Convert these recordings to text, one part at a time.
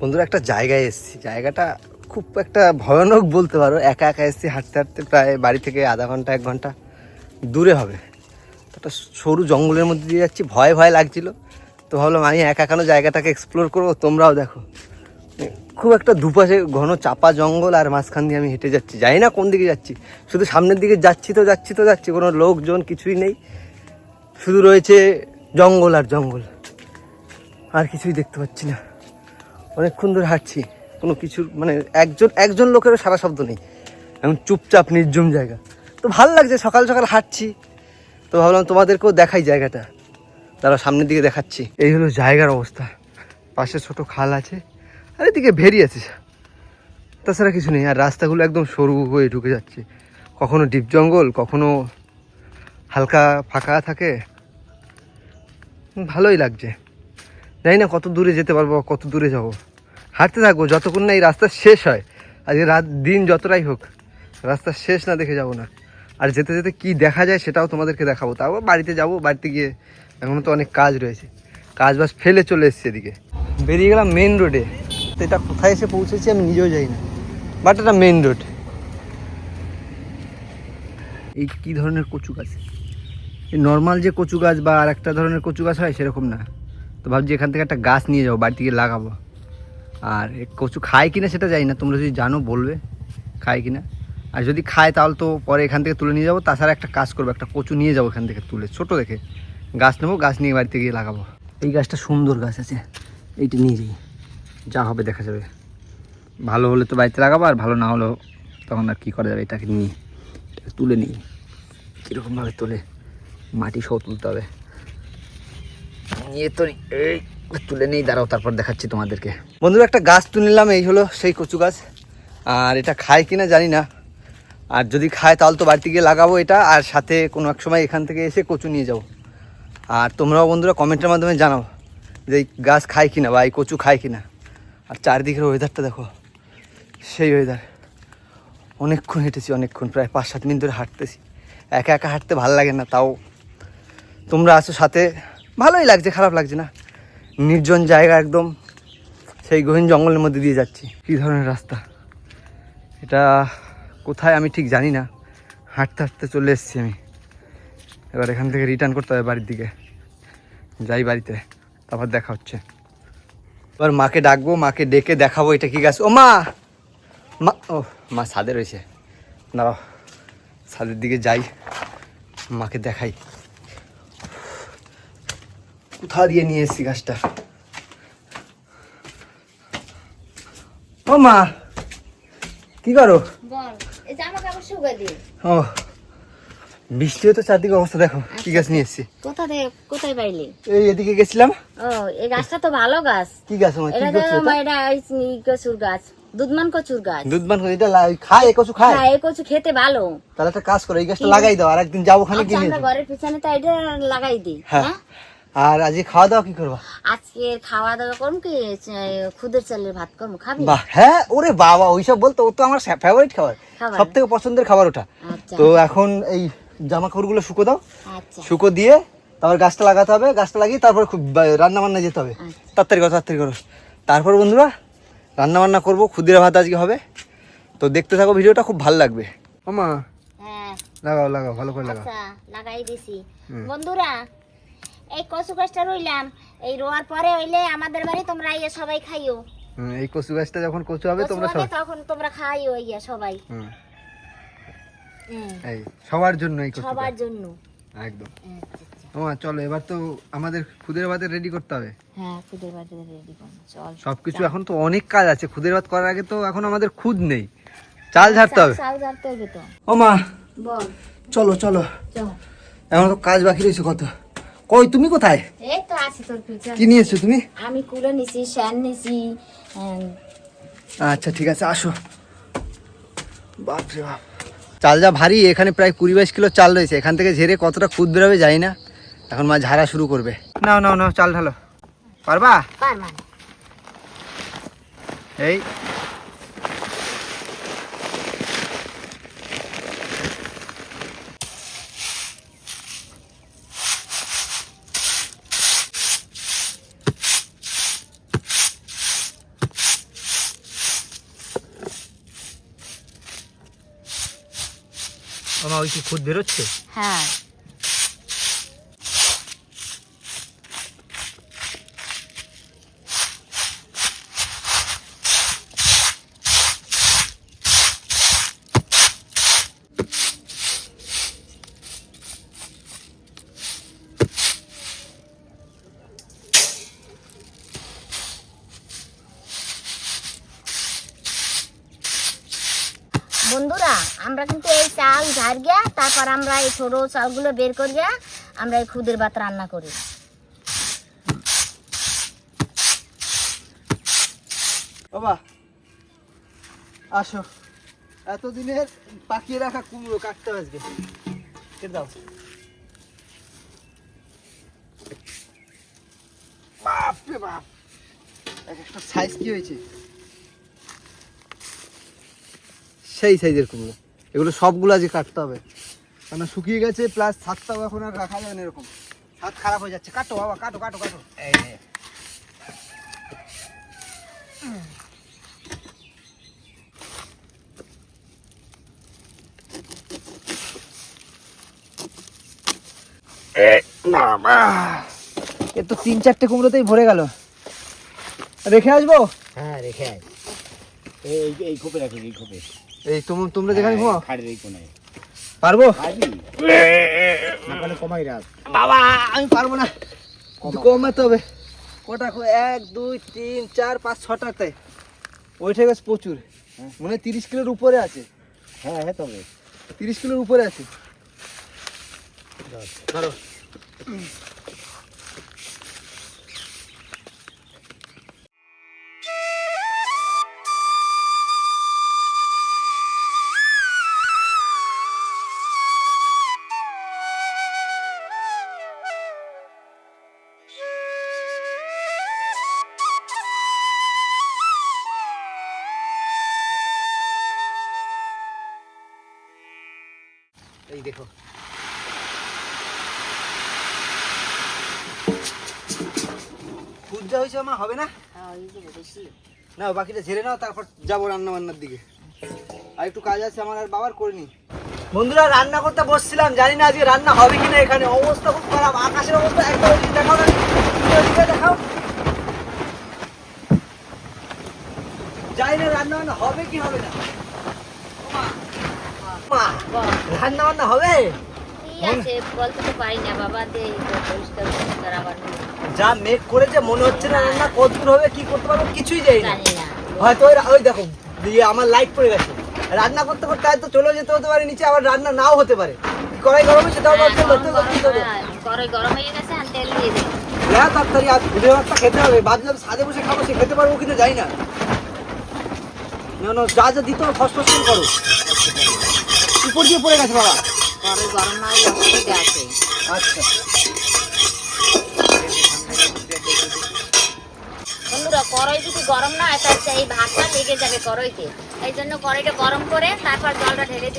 বন্ধুরা, একটা জায়গায় এসেছি। জায়গাটা খুব একটা ভয়ানক বলতে পারো। একা একা এসেছি, হাঁটতে হাঁটতে প্রায় বাড়ি থেকে আধা ঘণ্টা, এক ঘণ্টা দূরে হবে। একটা সরু জঙ্গলের মধ্যে দিয়ে যাচ্ছি, ভয় ভয় লাগছিল। তো ভাবলাম, আমি একা কেন জায়গাটাকে এক্সপ্লোর করব? তোমরাও দেখো। খুব একটা দুপাশে ঘন চাপা জঙ্গল, আর মাঝখান দিয়ে আমি হেঁটে যাচ্ছি। জানি না কোন দিকে যাচ্ছি। শুধু সামনের দিকে যাচ্ছি তো যাচ্ছি তো যাচ্ছি, কোনো লোকজন কিছুই নেই। শুধু রয়েছে জঙ্গল আর জঙ্গল। আর কিছুই দেখতে পাচ্ছি না। অনেকক্ষণ ধরে হাঁটছি। কোনো কিছুর মানে একজন একজন লোকেরও সারা শব্দ নেই। এখন চুপচাপ, নির্জম জায়গা। তো ভালো লাগছে, সকাল সকাল হাঁটছি। তো ভাবলাম তোমাদেরকেও দেখাই জায়গাটা। তারা সামনের দিকে দেখাচ্ছি। এই হলো জায়গার অবস্থা। পাশে ছোট খাল আছে, আর এদিকে ভেরি আছে। তাছাড়া কিছু নেই, আর রাস্তাগুলো একদম সরু হয়ে ঢুকে যাচ্ছে। কখনো ডিপ জঙ্গল, কখনো হালকা ফাঁকা থাকে। ভালোই লাগছে। জানি না কত দূরে যেতে পারব, কত দূরে যাব। হাঁটতে থাকব, যতক্ষণ না এই রাস্তা শেষ হয়। আজকে রাত, দিন যতটাই হোক, রাস্তা শেষ না দেখে যাব না। আর যেতে যেতে কি দেখা যায় সেটাও তোমাদেরকে দেখাবো। তাও বাড়িতে যাব, বাড়িতে গিয়ে এখনও তো অনেক কাজ রয়েছে। কাজ বাজ ফেলে চলে এসেছি এদিকে। বেরিয়ে গেলাম মেন রোডে তো এটা কোথায় এসে পৌঁছেছি আমি নিজেও যাই না। বাট এটা মেন রোড এই কী ধরনের কচু গাছ এই নর্মাল যে কচু গাছ বা আর একটা ধরনের কচু গাছ হয় সেরকম না। তো ভাবছি এখান থেকে একটা গাছ নিয়ে যাব, বাড়িতে গিয়ে লাগাবো। আর কচু খায় কিনা সেটা জানি না, তোমরা যদি জানো বলবে, খায় কিনা। আর যদি খায় তাহলে তো পরে এখান থেকে তুলে নিয়ে যাব, তাছাড়া একটা কাজ করব, একটা কচু নিয়ে যাব এখান থেকে তুলে, ছোট দেখে। গাছ নেব, গাছ নিয়ে বাড়িতে গিয়ে লাগাবো। এই গাছটা সুন্দর গাছ আছে, এইটা নিয়ে যাই। যা হবে দেখা যাবে। ভালো হলে তো বাড়িতে লাগাবো, আর ভালো না হলেও তখন আর কী করা যাবে, এটাকে নিয়ে, এটাকে তুলে নিই। কীরকমভাবে তোলে মাটি সহ তুলতে হবে। নিয়ে তো এই তুলে নেই দাঁড়াও, তারপর দেখাচ্ছি তোমাদেরকে। বন্ধুরা একটা গাছ তুলে নিলাম, এই হলো সেই কচু গাছ। আর এটা খায় কিনা জানি না। আর যদি খায়, তাহলে তো বাড়িতে গিয়ে লাগাবো এটা, আর সাথে কোনো এক সময় এখান থেকে এসে কচু নিয়ে যাব। আর তোমরাও বন্ধুরা কমেন্টের মাধ্যমে জানাও যে এই গাছ খায় কিনা বা এই কচু খায় কিনা। আর চারিদিকের ওয়েদারটা দেখো, সেই ওয়েদার অনেকক্ষণ হেঁটেছি, অনেকক্ষণ, প্রায় পাঁচ সাত মিনিট ধরে হাঁটতেছি। একা একা হাঁটতে ভালো লাগে না, তাও। তোমরা আছো সাথে ভালোই লাগছে, খারাপ লাগছে না। নির্জন জায়গা একদম, সেই গহীন জঙ্গলের মধ্যে দিয়ে যাচ্ছি। কী ধরনের রাস্তা? এটা কোথায় আমি ঠিক জানি না। হাঁটতে হাঁটতে চলে এসেছি আমি। এবার এখান থেকে রিটার্ন করতে হবে বাড়ির দিকে। যাই বাড়িতে, তারপর দেখা হচ্ছে। এবার মাকে ডাকবো, মাকে ডেকে দেখাবো এটা কি গাছ। ও মা! মা, ও, মা ছাদে রয়েছে। দাঁড়াও, ছাদের দিকে যাই, মাকে দেখাই। কোথা দিয়ে নিয়ে এসেছি গাছটা? ও মা কি করো? এই ও বৃষ্টি হতো চারদিকে অবস্থা দেখো কি গাছ নিয়ে এসেছি। কোথা থেকে কোথায় পাইলে? এই এদিকে গেছিলাম। ও এই গাছটা তো ভালো গাছ। কি গাছ আমার এটা এটা? এটা কচুর গাছ দুধমান কচুর গাছ। দুধ বান করে এটা খায় এ কচু খায়? হ্যাঁ এই কচু খেতে ভালো। তাহলে একটা কাজ করো এই গাছটা লাগাই দাও আর একদিন যাব ওখানে আচ্ছা কিনে ঘরের পিছনে তো এটা লাগাই দিই হ্যাঁ। হ্যাঁ? আর আজকে খাওয়া দাওয়া কি করবা? আজকে খাওয়া দাওয়া করুন কি খুদের চালের ভাত করব খাবি? বাহ হ্যাঁ ওরে বাবা ওইসব বলতো ও তো আমার ফেভারিট খাবার। সব থেকে পছন্দের খাবার ওটা। আচ্ছা। তো এখন এই জামা কাপড়গুলো শুকো দাও। আচ্ছা। শুকো দিয়ে তারপর গাছটা লাগাতে হবে গাছটা লাগিয়ে তারপর খুব রান্না বান্না যেতে হবে। আচ্ছা। তাড়াতাড়ি করো তাড়াতাড়ি করো। তারপর বন্ধুরা রান্না বান্না করব ক্ষুদিরা ভাত আজকে হবে। তো দেখতে থাকো ভিডিওটা খুব ভালো লাগবে। আমা হ্যাঁ। লাগাও লাগাও ভালো করে লাগাও। আচ্ছা লাগাই দিছি। বন্ধুরা এই কচু গাছটা রইলাম। এই রোয়ার পরে হইলে আমাদের বাড়ি তোমরা ইয়ে সবাই খাইও। এই কচু গাছটা যখন কচু হবে তোমরা হবে সব তখন তোমরা খাইও ইয়ে সবাই। এই সবার জন্য এই কচু সবার জন্য। একদম। আচ্ছা, আচ্ছা। চলো এবার তো আমাদের ক্ষুদিরা ভাতের রেডি করতে হবে। হ্যাঁ খুদের বাড়িতে রেডি করো চল সবকিছু এখন তো অনেক কাজ আছে। খুদের ভাত করার আগে তো এখন আমাদের খুদ নেই। চাল ঝাড়তে হবে। চাল ঝাড়তে হবে তো। ও মা বল। চলো চলো। চল। এখন তো কাজ বাকি রয়েছে কত? কই তুমি কোথায়? এই তো আছি তোর পিছনে। কি নিয়েছো তুমি? আমি কুলে নিছি শ্যান নিছি আচ্ছা ঠিক আছে আসো। বাপরে বাপ। চাল যা ভারী এখানে প্রায় কুড়ি বাইশ কিলো চাল রয়েছে। এখান থেকে ঝেড়ে কতটা খুদ বেরোবে জানি না। এখন মা ঝাড়া শুরু করবে। নাও নাও নাও চাল ঢালো। পারবা? পার এই ওই কি খুদ বেরোচ্ছে? হ্যাঁ। বন্ধুরা, আমরা কিন্তু এই চাল ঝাড়িয়া তারপর আমরা এই ছোট চালগুলো বের করে করিয়া আমরা এই খুদের ভাত রান্না করি। বাবা, আসো। এতদিনের পাকিয়ে রাখা কুমড়ো কাটতে আসবে দাও। বাপ রে বাপ, এক একটা সাইজ কি হয়েছে? সেই সাইজের কুমড়ো। এগুলো সবগুলো আজকে কাটতে হবে। কারণ শুকিয়ে গেছে প্লাস ছাদটাও এখন আর রাখা যাবে না এরকম। ছাদ খারাপ হয়ে যাচ্ছে। কাটো বাবা কাটো কাটো কাটো। এ তো তিন চারটে কুমড়োতেই ভরে গেল। রেখে আসব? হ্যাঁ রেখে আয়। এই এই খোপে রাখি এই খোপে। এই তোমরা তোমরা যেখানে ঘুমাও। খাড়ের এই কোনায় পারব? পারবি? কমাই রাখ বাবা আমি পারব না। কমাতে হবে। কটা কো- এক দুই তিন চার পাঁচ ছটাতে ওইটা গেছে প্রচুর। হ্যাঁ। মনে হয় তিরিশ কিলোর উপরে আছে। হ্যাঁ হ্যাঁ তবে। তিরিশ কিলোর উপরে আছে। ধরো। এই দেখো। খুদ যা হয়েছে আমার হবে না? না বাকিটা ঝেড়ে নাও তারপর যাব রান্না বান্নার দিকে। আর একটু কাজ আছে আমার আর বাবার করিনি বন্ধুরা রান্না করতে বসছিলাম জানি না আজকে রান্না হবে কিনা এখানে। অবস্থা খুব খারাপ আকাশের অবস্থা একবার ওদিকে দেখাও না দেখাও। জানি না রান্না বান্না হবে কি হবে না। মা, রান্না বান্না হবে? যা মেঘ করেছে মনে হচ্ছে না রান্না কতদূর হবে কি করতে পারব কিছুই যাই না। হয়তো ওই দেখো দিয়ে আমার লাইট পড়ে গেছে। রান্না করতে করতে হয়তো চলে যেতে হতে পারে নিচে আবার রান্না নাও হতে পারে। কড়াই গরম হয়েছে তাও কড়াই গরম হয়ে গেছে আর তেল দিয়ে দিই হ্যাঁ তাড়াতাড়ি আজ ভুলে ভাতটা খেতে হবে ভাবলাম সাদে বসে খাব সে খেতে পারব কিন্তু যাই না। না না যা যা দিতে হবে ফস ফস করো। উপর দিয়ে পড়ে গেছে বাবা। গরম অসুবিধা আছে। আচ্ছা। বন্ধুরা কড়াই যদি গরম না হয় তাহলে এই ভাতটা লেগে যাবে কড়াইতে। এই জন্য কড়াইটা গরম করে তারপর জলটা ঢেলে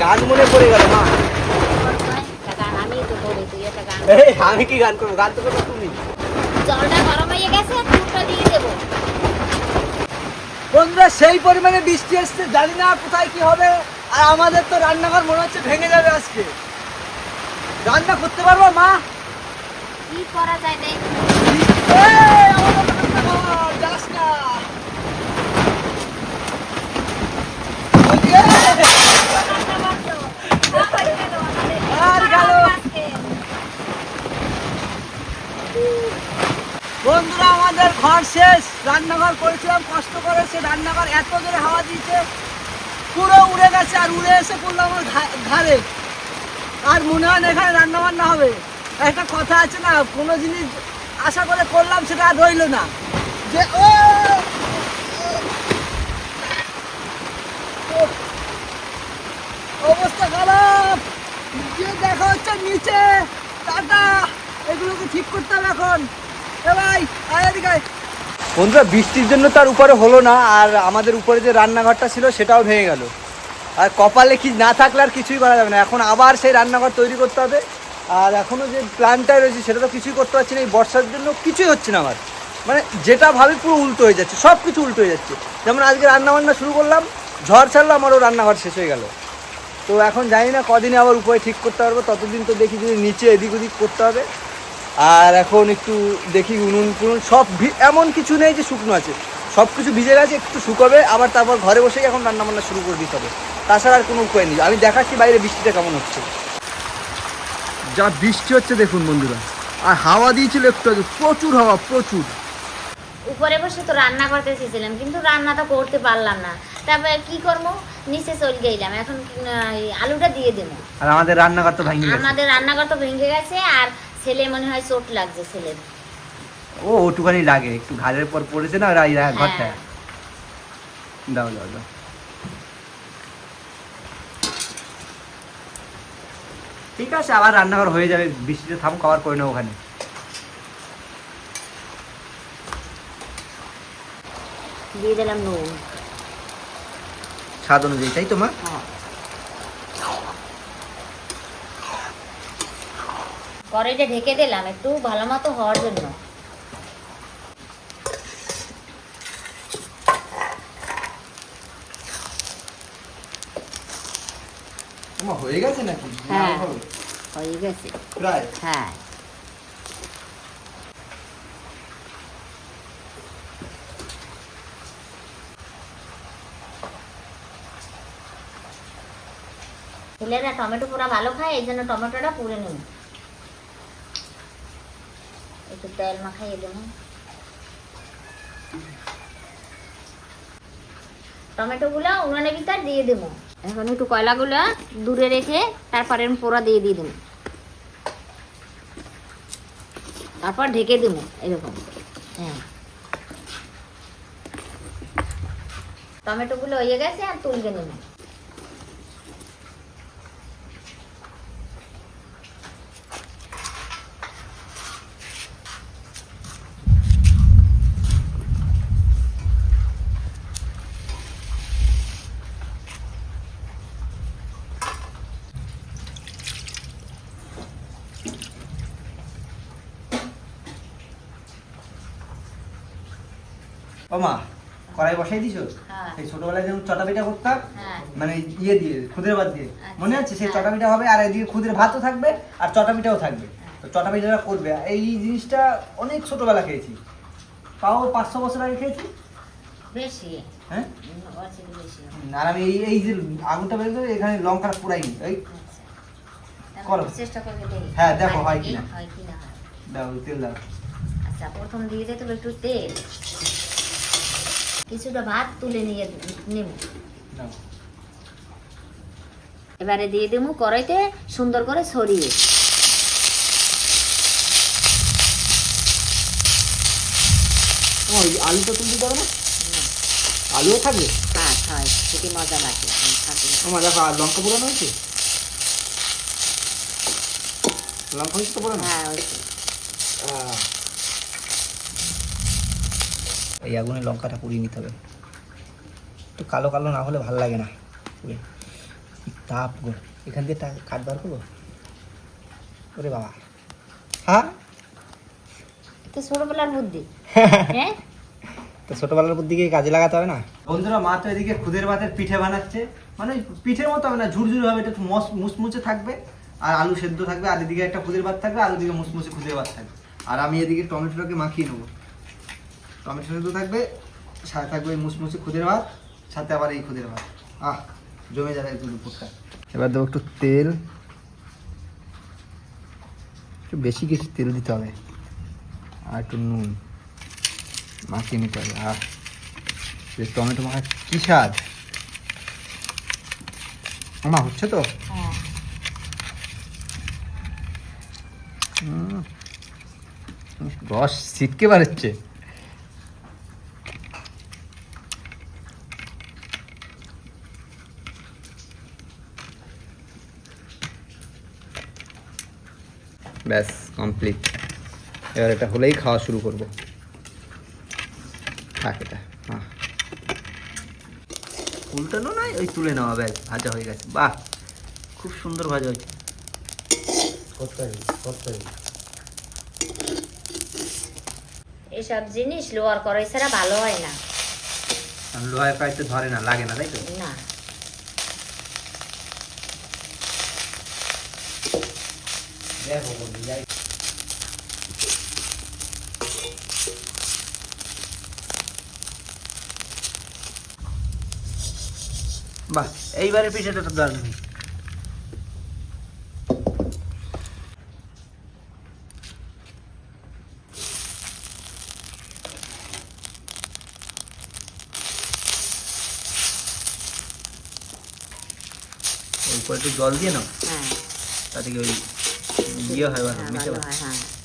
গান মনে পড়ে গেল মা একটা গান আমি তো বলি তুই একটা গান এই, আমি কি গান করব? গান তো করব তুমি। জলটা গরম হয়ে গেছে দুধটা দিয়ে দেবো। বন্ধুরা সেই পরিমাণে বৃষ্টি এসছে জানি না কোথায় কি হবে আর আমাদের তো রান্নাঘর মনে হচ্ছে ভেঙে যাবে আজকে। রান্না করতে পারব মা? কি করা যায় দেখ এই, আমাদের রান্নাঘর, যাস না। ওই যে, আর গেল। বন্ধুরা আমাদের ঘর শেষ রান্নাঘর করেছিলাম, কষ্ট করে সে রান্নাঘর এত জোরে হাওয়া দিয়েছে, পুরো উড়ে গেছে আর উড়ে এসে পড়ল আমার ঘাড়ে। আর মনে হয় না এখানে রান্না বান্না হবে। একটা কথা আছে না, কোনো জিনিস আশা করে করলাম সেটা আর রইল না। যে, ও! অবস্থা খারাপ। যে দেখা হচ্ছে নিচে, টাটা। এগুলোকে ঠিক করতে হবে এখন। এ ভাই, আয় এদিকে। বন্ধুরা, বৃষ্টির জন্য তার উপরে হলো না, আর আমাদের উপরে যে রান্নাঘরটা ছিল সেটাও ভেঙে গেল। আর কপালে কি না থাকলে আর কিছুই করা যাবে না। এখন আবার সেই রান্নাঘর তৈরি করতে হবে। আর এখনও যে প্ল্যানটাই রয়েছে সেটা তো কিছুই করতে পারছি না। এই বর্ষার জন্য কিছুই হচ্ছে না আমার। মানে যেটা ভাবি পুরো উল্টো হয়ে যাচ্ছে সব কিছু উল্টো হয়ে যাচ্ছে। যেমন আজকে রান্না বান্না শুরু করলাম, ঝড় ছাড়লো, আমারও রান্নাঘর শেষ হয়ে গেল। তো এখন জানি না কদিনে আবার উপায় ঠিক করতে পারব, ততদিন তো দেখি যদি নিচে এদিক ওদিক করতে হবে। আর এখন একটু দেখি উনুন টুনুন সব এমন কিছু নেই যে শুকনো আছে। সব কিছু ভিজে গেছে একটু শুকাবে আবার তারপর ঘরে বসেই এখন রান্না বান্না শুরু করে দিতে হবে। তাছাড়া আর কোনো উপায় নেই। আমি দেখাচ্ছি বাইরে বৃষ্টিটা কেমন হচ্ছে। যা বৃষ্টি হচ্ছে দেখুন বন্ধুরা। আর হাওয়া দিয়েছিল একটু আগে। প্রচুর হাওয়া প্রচুর। উপরে বসে তো রান্না করতে চেয়েছিলাম কিন্তু রান্না তো করতে পারলাম না। তারপরে কি করব? নিচে চলে গেলাম। এখন আলুটা দিয়ে দেবো। আর আমাদের রান্নাঘর তো ভেঙে গেছে। আমাদের রান্নাঘর তো ভেঙে গেছে আর ছেলে মনে হয় চোট লাগছে ছেলের। ও ওটুখানি লাগে একটু ঘাড়ের পর পড়েছে না? ওরা এই ঘরটা। হ্যাঁ। দাও দাও দাও। ঠিক আছে আবার রান্নাঘর হয়ে যাবে বৃষ্টিতে থামুক আবার করে নেব ওখানে। দিয়ে দিলাম নুন। স্বাদ অনুযায়ী তাই তো মা? হ্যাঁ। কড়াইটা ঢেকে দিলাম একটু ভালো মতো হওয়ার জন্য। হয়ে গেছে নাকি? হ্যাঁ। হয়ে গেছে। প্রায়। হ্যাঁ। ছেলেরা টমেটো পুরা ভালো খায় এই জন্য টমেটোটা পুড়ে নেব তেল মাখাই দেব। টমেটোগুলো উনানের ভিতর দিয়ে দেবো। এখন একটু কয়লাগুলো দূরে রেখে তারপরে পোড়া দিয়ে দিয়ে দেবো। তারপর ঢেকে দেবো, এরকম। হ্যাঁ। টমেটোগুলো হয়ে গেছে, আর তুলকে নেব ও মা কড়াই বসাই দিছো? হ্যাঁ। সেই ছোটবেলায় যেমন চটা পিঠা করতাম হ্যাঁ। মানে ইয়ে দিয়ে খুদের ভাত দিয়ে। আচ্ছা। মনে আছে সেই হ্যাঁ। চটা পিঠা হবে আর এদিকে খুদের ভাতও থাকবে আর চটা পিঠাও থাকবে। তো চটা পিঠাটা করবে। এই জিনিসটা অনেক ছোটবেলা খেয়েছি। তাও পাঁচশো বছর আগে খেয়েছি। বেশি। হ্যাঁ? আর আমি এই এই যে আগুনটা বের এখানে লঙ্কা পুরাই এই। আচ্ছা। করো। চেষ্টা দেখি। হ্যাঁ, দেখো হয় কিনা। হয় কিনা দাও তেল দাও। আচ্ছা প্রথম দিয়ে দিতে হবে একটু তেল। কিছুটা ভাত তুলে নিয়ে নেব। এবারে দিয়ে দেবো কড়াইতে সুন্দর করে ছড়িয়ে। ওই আলুটা তুলতে পারো না? আলুও থাকবে? হ্যাঁ হয় মজা লাগে আমি খাতে। আমার দেখো আর লঙ্কা পোড়ানো হয়েছে? লঙ্কা হয়েছে তো হ্যাঁ। এই আগুনে লঙ্কাটা পুড়িয়ে নিতে হবে। একটু কালো কালো না হলে ভালো লাগে না। পুড়ে। তাপ গো। এখান দিয়ে টা- কাঠ বার করব? ওরে বাবা। হ্যাঁ? তো ছোটবেলার বুদ্ধি। হ্যাঁ? তো ছোটবেলার বুদ্ধিকে কাজে লাগাতে হবে না? বন্ধুরা মা তো এদিকে খুদের ভাতের পিঠে বানাচ্ছে। মানে পিঠের মতো হবে না ঝুরঝুর হবে। এটা একটু মস- মুচমুচে থাকবে আর আলু সেদ্ধ থাকবে। আর এদিকে একটা খুদের ভাত থাকবে আর ওদিকে মুচমুচে খুদের ভাত থাকবে। আর আমি এদিকে টমেটোটাকে মাখিয়ে নেব। টমেটো সেদ্ধ থাকবে সাথে থাকবে এই মুচমুচে খুদের ভাত সাথে আবার এই খুদের ভাত। আহ জমে যাবে একটু দুপুরটা। এবার দেবো একটু তেল। একটু বেশি কিছু তেল দিতে হবে। আর একটু নুন। মাখিয়ে নিতে হবে। আহ টমেটো মাখা কি স্বাদ? আমা হচ্ছে তো? হ্যাঁ। রস ছিটকে বাড়ছে ব্যাস কমপ্লিট এবার এটা হলেই খাওয়া শুরু করব। থাক এটা হ্যাঁ উল্টানো নয় ওই তুলে নেওয়া ব্যাস ভাজা হয়ে গেছে। বাহ খুব সুন্দর ভাজা হয়েছে। এসব জিনিস লোয়ার করাই ছাড়া ভালো হয় না। লোহায় প্রাইসে ধরে না লাগে না তাই তো? না। দেখো বন্ধু যাই বাহ এইবারে পিঠাটা তো দারুণ। উপরে একটু জল দিয়ে নাও। হ্যাঁ। তাতে কি ওই ইয়ে হয় ভালো হ্যাঁ, মিশে ভালো ভালো।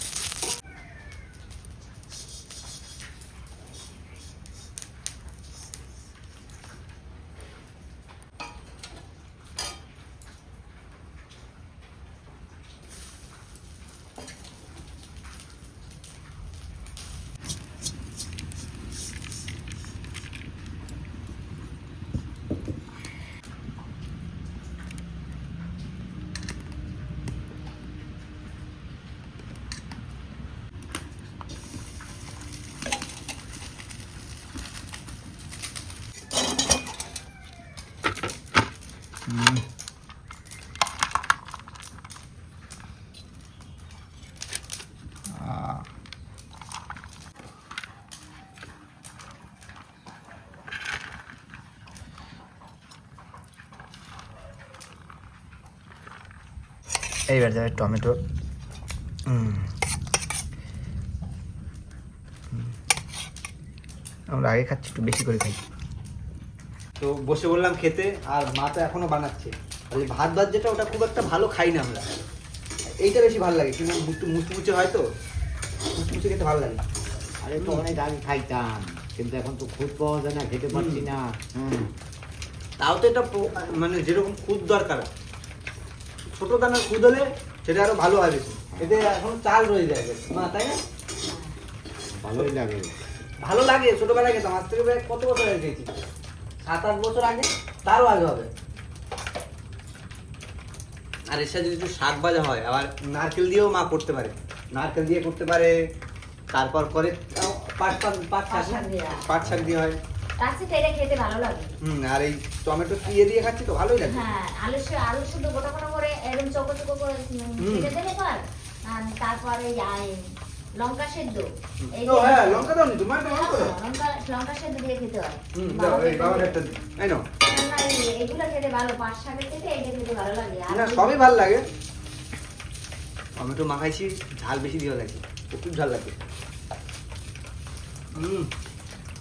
এইবার যাবে টমেটো। আমরা আগে খাচ্ছি একটু বেশি করে খাই। তো বসে বললাম খেতে আর মা তো এখনও বানাচ্ছে। আর ভাত ভাত যেটা ওটা খুব একটা ভালো খাই না আমরা। এইটা বেশি ভালো লাগে কিন্তু একটু মুচমুচে হয় তো মুচমুচে খেতে ভালো লাগে। আরে তো অনেক আগে খাইতাম কিন্তু এখন তো খুদ পাওয়া যায় না খেতে পারছি না। তাও তো এটা মানে যেরকম খুদ দরকার। ছোট দানার খুদ হলে সেটা আরও ভালো হয় বেশি। এতে এখন চাল রয়ে যায়। মা তাই না? ভালোই লাগে। ভালো লাগে ছোটবেলায় খেতাম। আজ থেকে প্রায় কত বছর আগে খেয়েছি সাত আট বছর আগে তারও আগে হবে। আর এর সাথে যদি একটু শাক ভাজা হয় আবার নারকেল দিয়েও মা করতে পারে। নারকেল দিয়ে করতে পারে তারপর করে পাট পাট পাট শাক। পাট শাক দিয়ে। পাট শাক দিয়ে হয়। কাছে খেতে ভালো লাগে। হুম আর এই টমেটো দিয়ে দিয়ে খাচ্ছি তো ভালোই লাগে। হ্যাঁ আলু সে- আলু শুধু গোটা গোটা করে এরকম চোখো চোখো করে কেটে দেবে তারপরে এই লঙ্কা সেদ্ধ। হ্যাঁ লঙ্কা দাও নি তোমার হ্যাঁ, লঙ্কা লঙ্কা সেদ্ধ দিয়ে খেতে হয়। হুম দাও এই বাবার একটা এই নাও। না, এই- এগুলো খেতে ভালো পাঁচ শাকের থেকে এইটা খেতে ভালো লাগে। আর না সবই ভালো লাগে। টমেটো মাখাইছি ঝাল বেশি দিয়ে লাগে প্রচুর ঝাল লাগে। হুম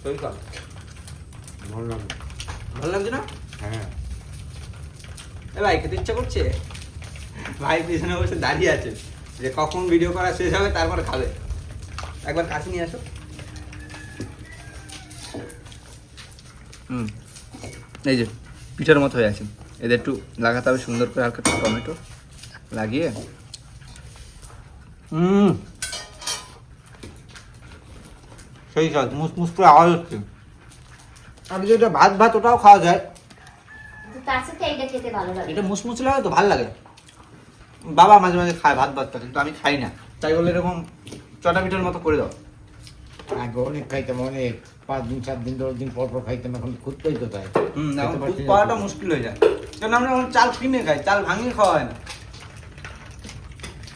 ওই কর। ভালো লাগে। ভালো লাগছে না? হ্যাঁ। এ ভাই খেতে ইচ্ছা করছে? ভাই পিছনে বসে দাঁড়িয়ে আছে। যে কখন ভিডিও করা শেষ হবে তারপর খাবে। একবার কাছে নিয়ে আসো। হুম। এই যে পিঠার মতো হয়ে আছে। এদের একটু লাগাতে হবে সুন্দর করে হালকা একটু টমেটো লাগিয়ে। হুম। সেই স্বাদ মুসমুস করে আওয়াজ হচ্ছে। আর যেটা ভাত ভাত ওটাও খাওয়া যায়। এটা মুসমুস লাগে তো ভালো লাগে। বাবা মাঝে মাঝে খায় ভাত ভাতটা কিন্তু আমি খাই না। তাই বলে এরকম চটা পিঠার মতো করে দাও। আগে অনেক খাইতাম অনেক। পাঁচ দিন সাত দিন দশ দিন পর পর খাইতাম এখন খুদ পাই তো তাই। হুম এখন না। পাওয়াটা মুশকিল হয়ে যায়। কারণ আমরা এখন চাল কিনে খাই চাল ভাঙিয়ে খাওয়া হয় না।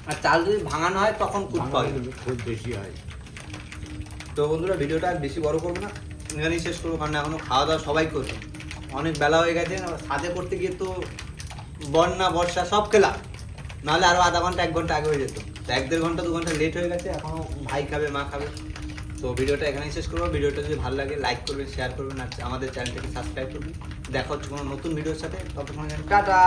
আর চাল যদি ভাঙানো হয় তখন খুব পাওয়া যায়। খুব বেশি হয়। তো বন্ধুরা ভিডিওটা আর বেশি বড় করব না। এখানেই শেষ করব কারণ এখনও খাওয়া দাওয়া সবাই করবে। অনেক বেলা হয়ে গেছে সাথে করতে গিয়ে তো বন্যা বর্ষা সব খেলা নাহলে আরও আধা ঘণ্টা এক ঘণ্টা আগে হয়ে যেত। এক দেড় ঘণ্টা, দু ঘণ্টা লেট হয়ে গেছে এখনও ভাই খাবে, মা খাবে। তো ভিডিওটা এখানেই শেষ করব। ভিডিওটা যদি ভালো লাগে লাইক করবেন শেয়ার করবেন, আর আমাদের চ্যানেলটাকে সাবস্ক্রাইব করবেন। দেখা হচ্ছে কোনো নতুন ভিডিওর সাথে। ততক্ষণ টাটা!